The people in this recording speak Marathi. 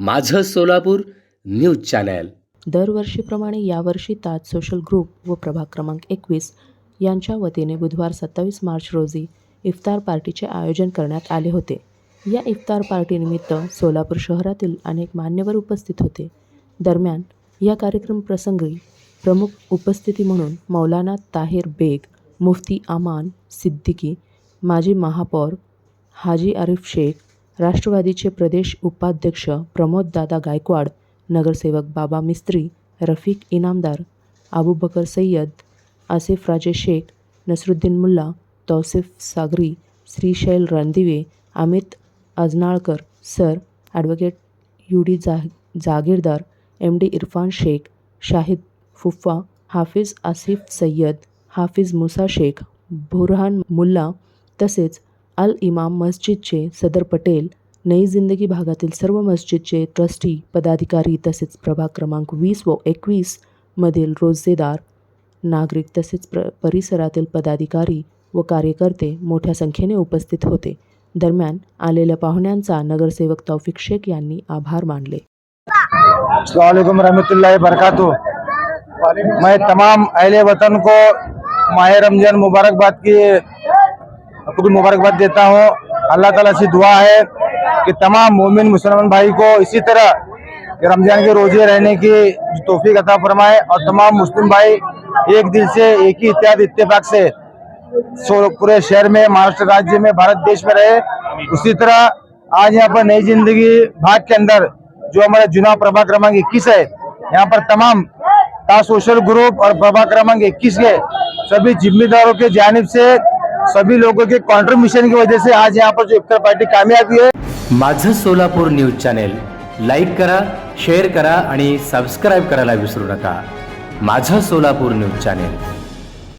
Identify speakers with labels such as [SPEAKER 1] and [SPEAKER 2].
[SPEAKER 1] माझं सोलापूर न्यूज चॅनल.
[SPEAKER 2] दरवर्षीप्रमाणे यावर्षी ताज सोशल ग्रुप व प्रभाग क्रमांक एकवीस यांच्या वतीने बुधवार सत्तावीस मार्च रोजी इफ्तार पार्टीचे आयोजन करण्यात आले होते. या इफ्तार पार्टीनिमित्त सोलापूर शहरातील अनेक मान्यवर उपस्थित होते. दरम्यान या कार्यक्रम प्रसंगी प्रमुख उपस्थिती म्हणून मौलाना ताहिर बेग मुफ्ती अमान सिद्दीकी माजी महापौर हाजी आरिफ शेख राष्ट्रवादीचे प्रदेश उपाध्यक्ष प्रमोददादा गायकवाड नगरसेवक बाबा मिस्त्री रफिक इनामदार अबूबकर सय्यद आसिफ राजे Shaikh Nasruddin Mulla Tausif Sagari Shrishail Randive Amit Ajnalkar sir advocate U D जा जागीरदार एम डी इरफान शेख शाहिद फुफ्फा हाफिज आसिफ सय्यद हाफिज मुसा शेख बुरहान मुल्ला तसेच अल इमाम मस्जिदचे सदर पटेल नई जिंदगी भागातील सर्व मस्जिदचे ट्रस्टी पदाधिकारी तसेच प्रभाग क्रमांक वीस व एकवीस मधील रोजेदार नागरिक तसेच प्र परिसरातील पदाधिकारी व कार्यकर्ते मोठ्या संख्येने उपस्थित होते. दरम्यान आलेल्या पाहुण्यांचा नगरसेवक तौफिक शेख यांनी आभार मानले.
[SPEAKER 3] बरकातु मैं तमाम अहले वतन को माह रमजान मुबारकबाद की पूरी मुबारकबाद देता हूँ। अल्लाह ताला से दुआ है कि तमाम मोमिन मुसलमान भाई को इसी तरह रमज़ान के रोज़े रहने की तोहफी अता फरमाए और तमाम मुस्लिम भाई एक दिल से, एक ही इत्यादि इतफाक से पूरे शहर में, महाराष्ट्र राज्य में, भारत देश में रहे। उसी तरह आज यहाँ पर नई ज़िंदगी भाग के अंदर जो हमारा चुनाव प्रभा क्रमांक इक्कीस है, यहाँ पर तमाम सोशल ग्रुप और प्रभा क्रमांक इक्कीस के सभी जिम्मेदारों के जानब से सभी लोगों के कॉन्ट्रीब्यूशन की वजह से आज यहाँ पर जो इफ्तार पार्टी कामयाब हुई है।
[SPEAKER 1] माझं सोलापूर न्यूज चॅनेल लाईक करा शेअर करा आणि सबस्क्राईब करायला विसरू नका. माझं सोलापूर न्यूज चॅनेल.